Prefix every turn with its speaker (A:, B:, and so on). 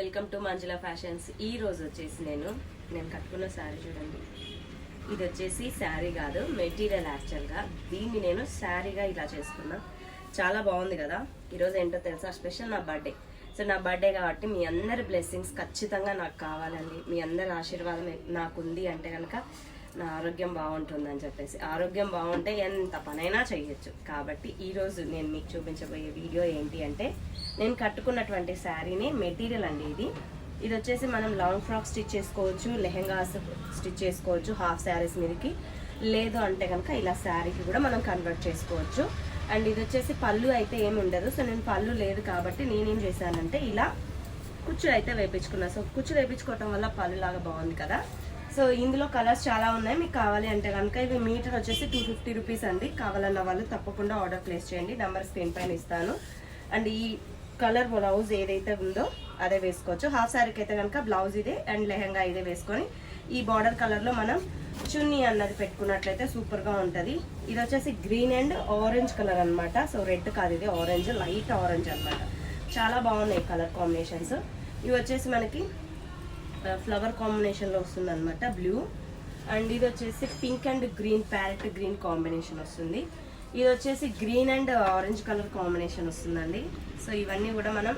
A: Welcome to Manjula fashions. ఈ రోజు వచ్చేసి నేను నేను కట్టుకున్న శారీ చూడండి. ఇది వచ్చేసి శారీ కాదు మెటీరియల్ యాక్చువల్గా దీన్ని నేను శారీగా ఇలా చేసుకున్నా. చాలా బాగుంది కదా. ఈరోజు ఏంటో తెలుసా? స్పెషల్ నా బర్త్డే. సో నా బర్త్డే కాబట్టి మీ అందరి బ్లెస్సింగ్స్ ఖచ్చితంగా నాకు కావాలండి. మీ అందరి ఆశీర్వాదం నాకు ఉంది అంటే కనుక నా ఆరోగ్యం బాగుంటుందని చెప్పేసి. ఆరోగ్యం బాగుంటే ఎంత పనైనా చేయొచ్చు కాబట్టి ఈరోజు నేను మీకు చూపించబోయే వీడియో ఏంటి అంటే నేను కట్టుకున్నటువంటి శారీని మెటీరియల్ అండి ఇది. ఇది వచ్చేసి మనం లాంగ్ ఫ్రాక్ స్టిచ్ చేసుకోవచ్చు లెహెంగాస్ స్టిచ్ చేసుకోవచ్చు హాఫ్ శారీస్ మీదకి. లేదు అంటే కనుక ఇలా శారీకి కూడా మనం కన్వర్ట్ చేసుకోవచ్చు. అండ్ ఇది వచ్చేసి పళ్ళు అయితే ఏమి ఉండదు. సో నేను పళ్ళు లేదు కాబట్టి నేనేం చేశానంటే ఇలా కుచ్చు అయితే వేపించుకున్నా. సో కుచ్చు వేపించుకోవటం వల్ల పళ్ళు లాగా బాగుంది కదా. సో ఇందులో కలర్స్ చాలా ఉన్నాయి మీకు కావాలి అంటే కనుక ఇవి మీటర్ వచ్చేసి టూ ఫిఫ్టీ రూపీస్ అండి. కావాలన్న వాళ్ళు తప్పకుండా ఆర్డర్ ప్లేస్ చేయండి. నెంబర్ స్క్రీన్ పైన ఇస్తాను. అండ్ ఈ కలర్ బ్లౌజ్ ఏదైతే ఉందో అదే వేసుకోవచ్చు. హాఫ్ శారీకి అయితే కనుక బ్లౌజ్ ఇదే అండ్ లెహంగా ఇదే వేసుకొని ఈ బార్డర్ కలర్లో మనం చున్నీ అన్నది పెట్టుకున్నట్లయితే సూపర్గా ఉంటుంది. ఇది వచ్చేసి గ్రీన్ అండ్ ఆరెంజ్ కలర్ అన్నమాట. సో రెడ్ కాదు ఇది ఆరెంజ్ లైట్ ఆరెంజ్ అన్నమాట. చాలా బాగున్నాయి కలర్ కాంబినేషన్స్ ఇవి వచ్చేసి మనకి ఫ్లవర్ కాంబినేషన్లో వస్తుంది అనమాట బ్లూ అండ్ ఇది వచ్చేసి pink and green parrot green combination వస్తుంది. ఇది వచ్చేసి green and orange colour combination వస్తుందండి. సో ఇవన్నీ కూడా మనం